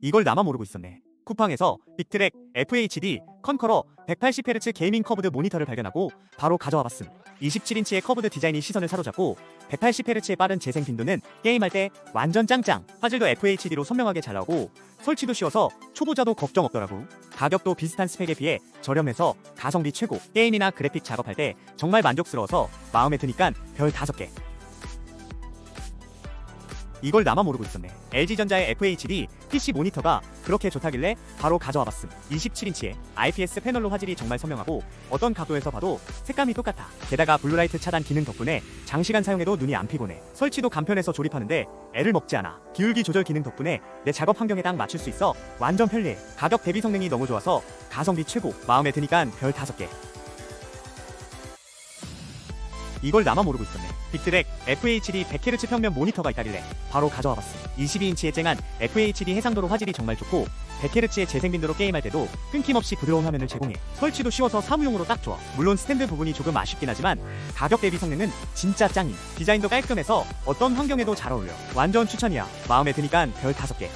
이걸 나만 모르고 있었네. 쿠팡에서 빅트랙 FHD 컨커러 180Hz 게이밍 커브드 모니터를 발견하고 바로 가져와 봤음. 27인치의 커브드 디자인이 시선을 사로잡고 180Hz의 빠른 재생 빈도는 게임할 때 완전 짱짱. 화질도 FHD로 선명하게 잘 나오고 설치도 쉬워서 초보자도 걱정 없더라고. 가격도 비슷한 스펙에 비해 저렴해서 가성비 최고. 게임이나 그래픽 작업할 때 정말 만족스러워서 마음에 드니까 별 5개. 이걸 나만 모르고 있었네. LG전자의 FHD PC 모니터가 그렇게 좋다길래 바로 가져와 봤음. 27인치에 IPS 패널로 화질이 정말 선명하고 어떤 각도에서 봐도 색감이 똑같아. 게다가 블루라이트 차단 기능 덕분에 장시간 사용해도 눈이 안 피곤해. 설치도 간편해서 조립하는데 애를 먹지 않아. 기울기 조절 기능 덕분에 내 작업 환경에 딱 맞출 수 있어 완전 편리해. 가격 대비 성능이 너무 좋아서 가성비 최고. 마음에 드니까 별 5개. 이걸 나만 모르고 있었네. 빅트랙 FHD 100Hz 평면 모니터가 있다길래 바로 가져와 봤어. 22인치의 쨍한 FHD 해상도로 화질이 정말 좋고 100Hz의 재생 빈도로 게임할 때도 끊김없이 부드러운 화면을 제공해. 설치도 쉬워서 사무용으로 딱 좋아. 물론 스탠드 부분이 조금 아쉽긴 하지만 가격 대비 성능은 진짜 짱임. 디자인도 깔끔해서 어떤 환경에도 잘 어울려. 완전 추천이야. 마음에 드니까 별 5개.